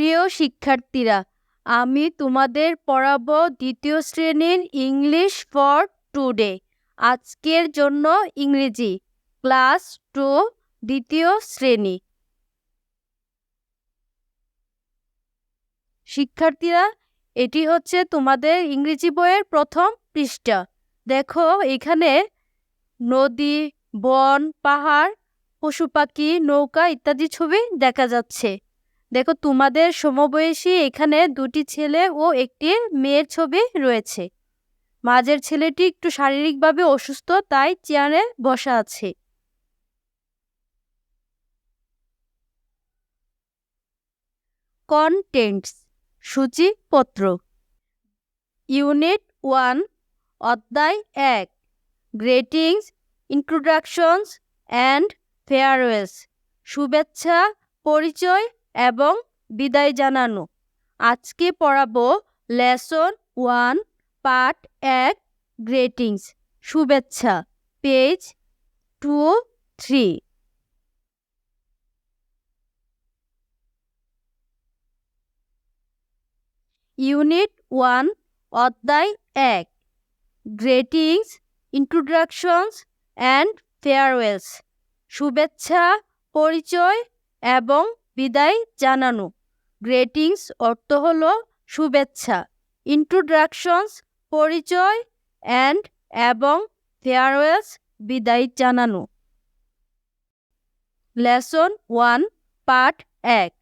প্রিয় শিক্ষার্থীরা, আমি তোমাদের পড়াবো দ্বিতীয় শ্রেণির ইংলিশ ফর টুডে। আজকের জন্য ইংরেজি, ক্লাস টু, দ্বিতীয় শ্রেণি। শিক্ষার্থীরা, এটি হচ্ছে তোমাদের ইংরেজি বইয়ের প্রথম পৃষ্ঠা। দেখো, এখানে নদী, বন, পাহাড়, পশু পাখি, নৌকা ইত্যাদি ছবি দেখা যাচ্ছে। দেখো, তোমাদের সমবয়সী এখানে দুটি ছেলে ও একটি মেয়ের ছবি রয়েছে। মাঝের ছেলেটি একটু শারীরিকভাবে অসুস্থ, তাই চেয়ারে বসা আছে। কন্টেন্টস সূচিপত্র ইউনিট ওয়ান অধ্যায় এক। গ্রেটিংস ইন্ট্রোডাকশনস অ্যান্ড ফেয়ারওয়েলস শুভেচ্ছা, পরিচয় এবং বিদায় জানানো। আজকে পড়াবো লেসন ওয়ান, পার্ট এক, গ্রেটিংস। শুভেচ্ছা। Page two, three. Unit one, অধ্যায় এক। Greetings, introductions and farewells. শুভেচ্ছা, পরিচয় এবং বিদায় জানানো। গ্রেটিংস অর্থ হল শুভেচ্ছা। ইন্ট্রোডাকশনস পরিচয় অ্যান্ড এবং ফেয়ারওয়েলস বিদায় জানানো। লেসন ওয়ান পার্ট এক।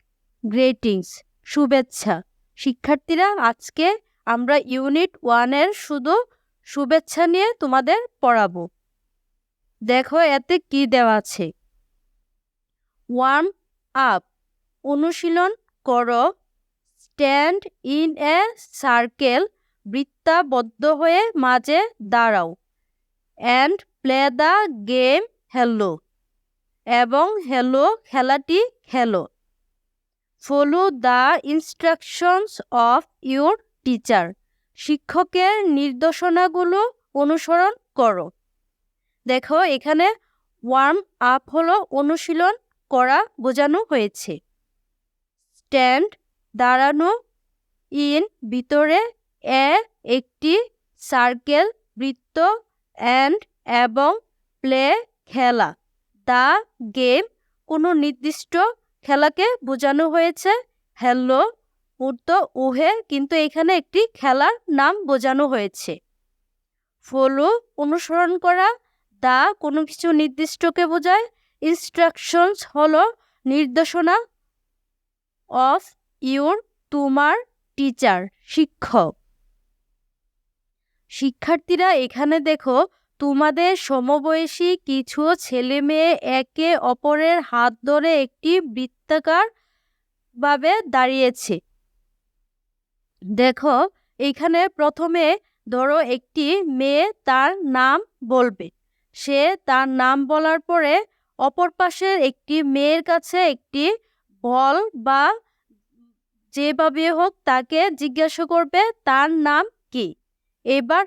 গ্রেটিংস শুভেচ্ছা। শিক্ষার্থীরা, আজকে আমরা ইউনিট ওয়ানের শুধু শুভেচ্ছা নিয়ে তোমাদের পড়াবো। দেখো, এতে কি দেওয়া আছে। ওয়ার্ম আপ অনুশীলন করো। স্ট্যান্ড ইন এ সার্কেল বৃত্তাবদ্ধ হয়ে মাঝে দাঁড়াও। And play the game hello এবং হ্যালো খেলাটি খেলো। Follow the instructions of your teacher শিক্ষকের নির্দেশনাগুলো অনুসরণ করো। দেখো, এখানে ওয়ার্ম আপ হলো, অনুশীলন করা বোঝানো হয়েছে। স্ট্যান্ড দাঁড়ানো। ইন ভিতরে এ একটি সার্কেল, বৃত্ত, অ্যান্ড এবং প্লে খেলা। দ্য গেম, কোনো নির্দিষ্ট খেলাকে বোঝানো হয়েছে। হ্যালো মূর্ত উহে, কিন্তু এখানে একটি খেলার নাম বোঝানো হয়েছে। ফলো, অনুসরণ করা। দা কোনো কিছু নির্দিষ্টকে বোঝায়। ইনস্ট্রাকশনস হলো নির্দেশনা। অফ ইউর তোমার টিচার, শিক্ষক। শিক্ষার্থীরা এখানে দেখো, তোমাদের সমবয়সী কিছু ছেলে মেয়ে একে অপরের হাত ধরে একটি বৃত্তাকার ভাবে দাঁড়িয়েছে। দেখো, এখানে প্রথমে ধরো একটি মেয়ে তার নাম বলবে। সে তার নাম বলার পরে অপর পাশের একটি মেয়ের কাছে একটি বল বা যেভাবে হোক তাকে জিজ্ঞাসা করবে, তার নাম কি? এবার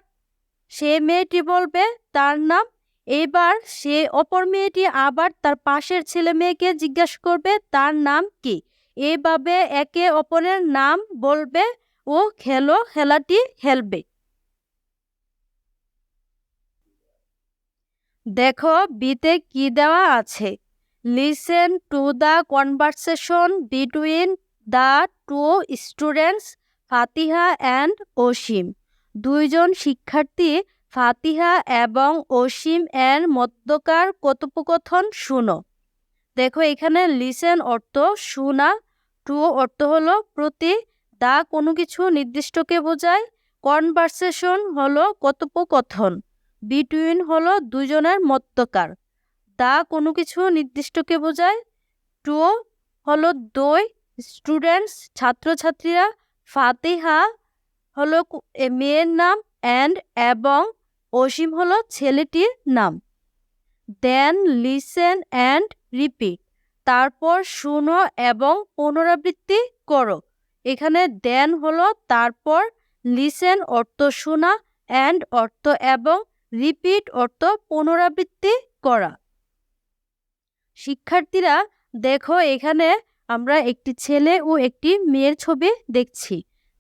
সে মেয়েটি বলবে, তার নাম। এবার সে অপর মেয়েটি আবার তার পাশের ছেলে মেয়েকে জিজ্ঞাসা করবে, তার নাম কি? এভাবে একে অপরের নাম বলবে ও খেলো, খেলাটি খেলবে। দেখো, বিতে কি দেওয়া আছে? Listen to the conversation between the two students Fatiha and Asim দুইজন শিক্ষার্থী ফাতিহা এবং অসীম এর মধ্যকার কথোপকথন শুনো। দেখো, এখানে লিসেন অর্থ শোনা। টু অর্থ হলো প্রতি। দা কোনো কিছু নির্দিষ্টকে বোঝায়। কনভারসেশন হলো কথোপকথন। বিটুইন হলো দুজনের মধ্যকার। দা কোনো কিছু নির্দিষ্টকে বোঝায়? টু হলো দই, স্টুডেন্টস, ছাত্রছাত্রীরা, ফাতিহা হলো মেয়ের নাম, অ্যান্ড এবং অসীম হলো ছেলেটির নাম। Then listen and repeat. তারপর শুনো এবং পুনরাবৃত্তি করো। এখানে দেন হলো তারপর লিসেন অর্থ শোনা অ্যান্ড অর্থ এবং রিপিট অর্থ পুনরাবৃত্তি করা। শিক্ষার্থীরা, দেখো, এখানে আমরা একটি ছেলে ও একটি মেয়ের ছবি দেখছি।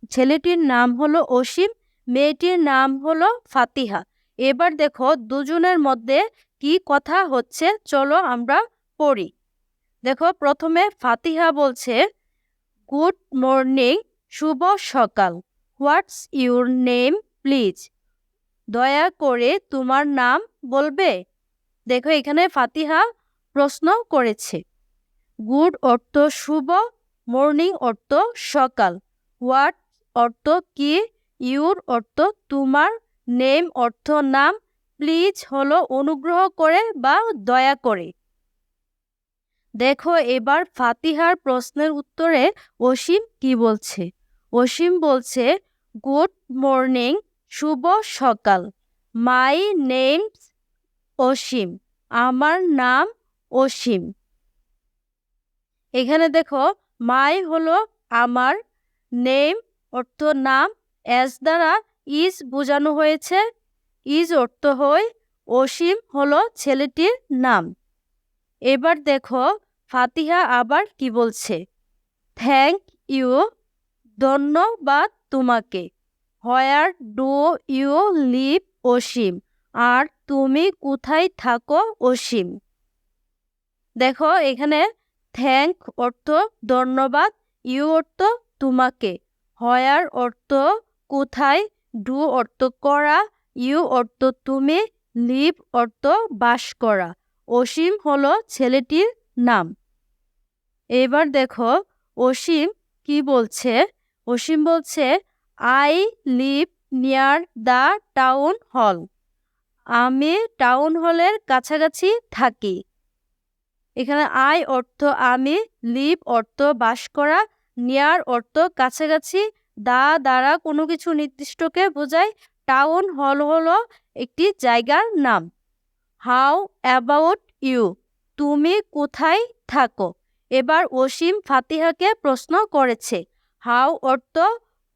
ছেলেটির নাম হলো অসীম, মেয়েটির নাম হলো ফাতিহা। এবার দেখো, দুজনের মধ্যে কি কথা হচ্ছে, চলো আমরা পড়ি। দেখো, প্রথমে ফাতিহা বলছে, গুড মর্নিং, শুভ সকাল। What's your name, please? দয়া করে তোমার নাম বলবে? দেখো, এখানে ফাতিহা প্রশ্ন করেছে। গুড অর্থ শুভ, মর্নিং অর্থ সকাল। হোয়াট অর্থ কি, ইউর অর্থ তোমার, নেম অর্থ নাম, প্লিজ হলো অনুগ্রহ করে বা দয়া করে। দেখো এবার ফাতিহার প্রশ্নের উত্তরে অসীম কি বলছে? অসীম বলছে, গুড মর্নিং, শুভ সকাল। My name's Asim. আমার নাম অসীম এখানে দেখো, মাই হলো আমার নেম, অর্থ নাম, এস দ্বারা ইজ বোঝানো হয়েছে। ইজ অর্থ হই, অসীম হলো ছেলেটির নাম। এবার দেখো, ফাতিহা আবার কি বলছে? থ্যাংক ইউ, ধন্যবাদ তোমাকে। Where do you live Asim? আর তুমি কোথায় থাকো অসীম? দেখো এখানে থ্যাংক অর্থ ধন্যবাদ, ইউ অর্থ তোমাকে, হয়ার অর্থ কোথায়, ডু অর্থ করা, ইউ অর্থ তুমি, লিভ অর্থ বাস করা, অসীম হলো ছেলেটির নাম। এবার দেখো অসীম কি বলছে? অসীম বলছে, I live near the town hall. আমি টাউন হলের কাছাকাছি থাকি। এখানে আই অর্থ আমি, লিভ অর্থ বাস করা, নিয়ার অর্থ কাছাকাছি, দা দ্বারা কোনো কিছু নির্দিষ্টকে বোঝায়, টাউন হল হলো একটি জায়গার নাম। হাউ অ্যাবাউট ইউ, তুমি কোথায় থাকো? এবার অসীম ফাতিহাকে প্রশ্ন করেছে। হাউ অর্থ,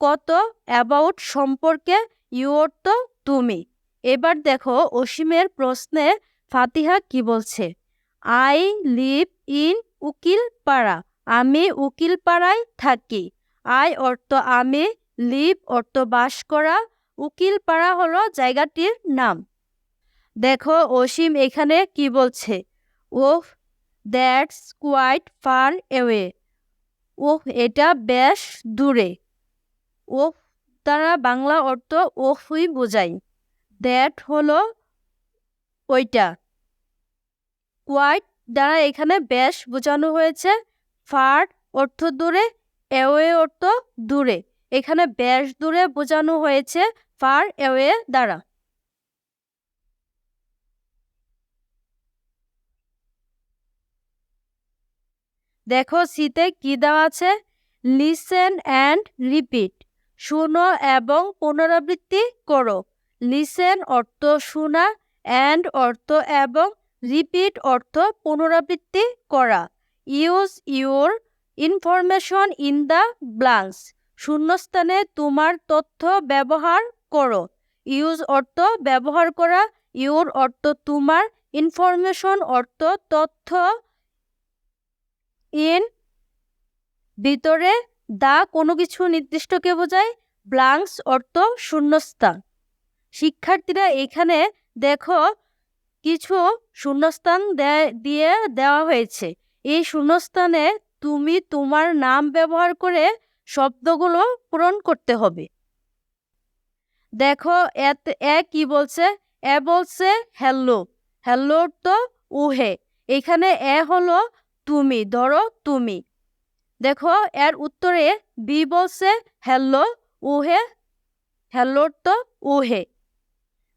কত অ্যাবাউট সম্পর্কে, ইউ অর্থ, তুমি। এবার দেখো অসীমের প্রশ্নে ফাতিহা কি বলছে। আই লিভ ইন উকিল পাড়া আমি উকিল পাড়ায় থাকি। আই অর্থ আমি, লিভ অর্থ বাস করা। উকিল পাড়া হলো জায়গাটির নাম। দেখো, অসীম এখানে কি বলছে? Oh, that's quite far away oh, এটা বেশ দূরে। ওহ, তারা বাংলা অর্থ ওহই বোঝায়। দ্যাট হলো ওইটা। কোয়াইট দ্বারা এখানে বেশ বোঝানো হয়েছে। ফার অর্থ দূরে এওয়ে অর্থ দূরে। এখানে বেশ দূরে বোঝানো হয়েছে ফার এওয়ে দ্বারা। দেখো শীতে কি দেওয়া আছে? লিসেন অ্যান্ড রিপিট শুনো এবং পুনরাবৃত্তি করো। লিসেন অর্থ শোনা অ্যান্ড অর্থ এবং রিপিট অর্থ পুনরাবৃত্তি করা। Use your information in the blanks শূন্যস্থানে তোমার তথ্য ব্যবহার করো। ইউজ অর্থ ব্যবহার করা। ইউর অর্থ তোমার। ইনফরমেশন অর্থ তথ্য ইন ভিতরে। দা কোনো কিছু নির্দিষ্টকে বোঝায়। ব্লাঙ্কস অর্থ শূন্যস্থান। শিক্ষার্থীরা এখানে দেখো কিছু শূন্যস্থান দিয়ে দেওয়া হয়েছে। এই শূন্যস্থানে তুমি তোমার নাম ব্যবহার করে শব্দগুলো পূরণ করতে হবে। দেখো এত এ কি বলছে? এ বলছে হ্যালো। হ্যালো তো উহে। এখানে এ হলো তুমি, ধরো তুমি। দেখো, এর উত্তরে বি বলছে হ্যালো উহে। হ্যালোর তো উহে।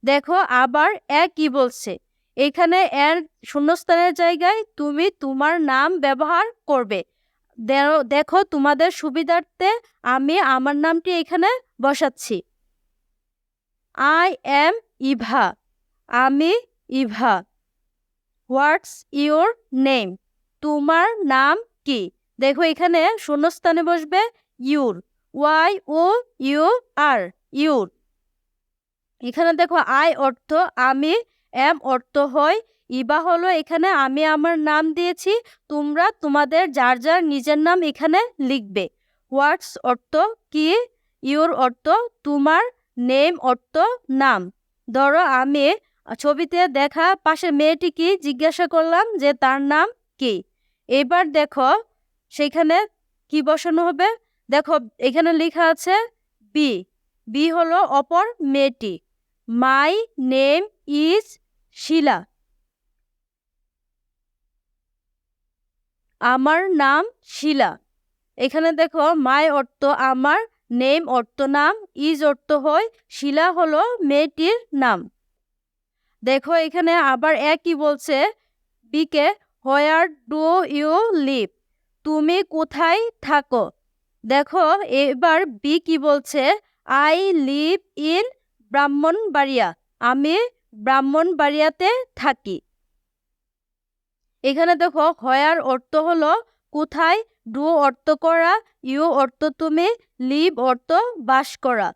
দেখো, আবার এ কি বলছে? এখানে এর শূন্যস্থানের জায়গায় তুমি তোমার নাম ব্যবহার করবে। দেখো তোমাদের সুবিধার্থে আমি আমার নামটি এখানে বসাচ্ছি। আই এম ইভা আমি ইভা হোয়াটস ইউর নেম তোমার নাম কি? দেখো এখানে শূন্যস্থানে বসবে your Y O U R your এখানে দেখো আই অর্থ আমি এম অর্থ হয়, ইবা হলো এখানে আমি আমার নাম দিয়েছি, তোমরা তোমাদের যার যার নিজের নাম এখানে লিখবে। হোয়াটস অর্থ কি ইউর অর্থ তোমার, নেম অর্থ নাম। ধরো আমি ছবিতে দেখা পাশে মেয়েটিকে জিজ্ঞাসা করলাম যে তার নাম কি। এবার দেখো সেখানে কি বসানো হবে? দেখো এখানে লেখা আছে, বি। বি হলো অপর মেয়েটি। মাই নেম ইজ শিলা আমার নাম শিলা এখানে দেখো মাই অর্থ আমার নেম অর্থ নাম ইজ অর্থ হয় শিলা হলো মেয়েটির নাম। দেখো, এখানে আবার একই বলছে? বিকে হোয়ার ডু ইউ লিভ তুমি কোথায় থাকো? দেখো, এবার বি কি বলছে? আই লিভ ইন ব্রাহ্মণবাড়িয়া আমি ব্রাহ্মণবাড়িয়াতে থাকি। এখানে দেখো, হয়ার অর্থ হলো কোথায়, ডু অর্থ করা, ইউ অর্থ তুমি, লিভ অর্থ বাস করা।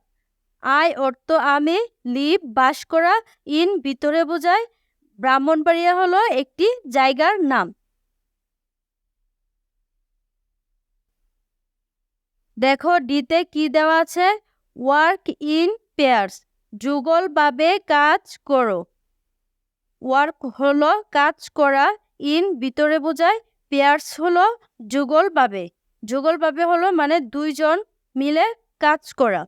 আই অর্থ আমি, লিভ বাস করা, ইন ভিতরে বোঝায়, ব্রাহ্মণবাড়িয়া হলো একটি জায়গার নাম। দেখো, ডিতে কি দেওয়া আছে? Work in pairs. যুগলভাবে কাজ করো। ওয়ার্ক হলো কাজ করা ইন ভিতরে বোঝায় পেয়ার্স হলো যুগলভাবে যুগলভাবে হলো মানে দুইজন মিলে কাজ করা।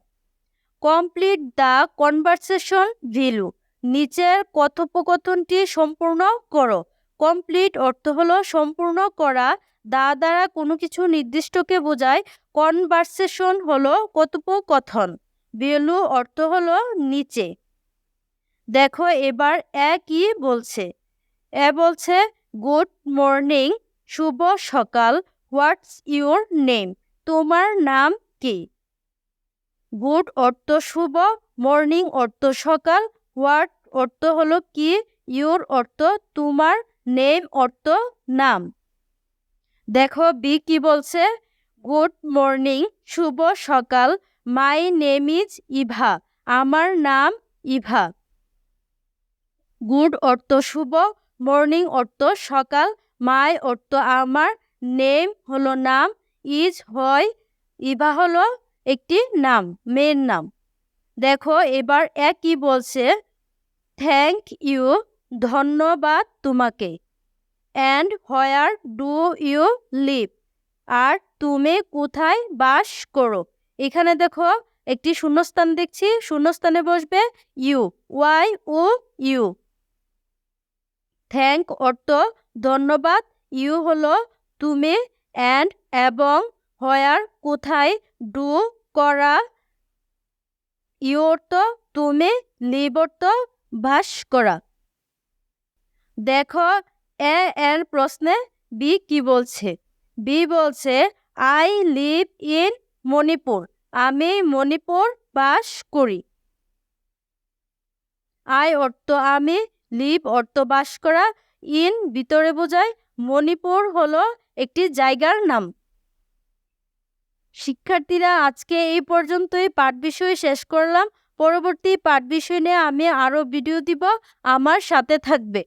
কমপ্লিট দ্য কনভারসেশন ভ্যালু নিচের কথোপকথনটি সম্পূর্ণ করো। কমপ্লিট অর্থ হলো সম্পূর্ণ করা দা দ্বারা কোনো কিছু নির্দিষ্টকে বোঝায়। কনভারসেশন হলো কথোপকথন। ভ্যালু অর্থ হলো নিচে। দেখো এবার এ কি বলছে? এ বলছে, গুড মর্নিং, শুভ সকাল, হোয়াটস ইউর নেম, তোমার নাম কি? গুড অর্থ শুভ, মর্নিং অর্থ সকাল, হোয়াট অর্থ হলো কি ইউর অর্থ, তোমার নেম অর্থ নাম। দেখো বি কি বলছে, গুড মর্নিং, শুভ সকাল মাই নেম ইজ ইভা আমার নাম ইভা গুড অর্থ শুভ মর্নিং অর্থ সকাল মাই অর্থ আমার নেম হলো নাম ইজ হয় ইভা হলো একটি নাম মেয়ের নাম দেখো এবার একই বলছে থ্যাংক ইউ ধন্যবাদ তোমাকে and where do you live আর তুমি কোথায় বাস করো? এখানে দেখো একটি শূন্যস্থান দেখছি, শূন্যস্থানে বসবে you, Y O U. Thank, অর্থ, ধন্যবাদ, ইউ হলো তুমি, অ্যান্ড, এবং, হয়ার, কোথায়, ডু, করা। ইউ অর্থ তুমি লিভ অর্থ বাস করা। দেখো, এ এর প্রশ্নে বি কি বলছে? বি বলছে আই লিভ ইন মণিপুর। আমি মণিপুর বাস করি। আই অর্থ, আমি লিভ অর্থ বাস করা। ইন ভিতরে বোঝায় মণিপুর হলো একটি জায়গার নাম। শিক্ষার্থীরা, আজকে এই পর্যন্তই পাঠ বিষয় শেষ করলাম। পরবর্তী পাঠ বিষয় নিয়ে আমি আরও ভিডিও দিব। আমার সাথে থাকবে।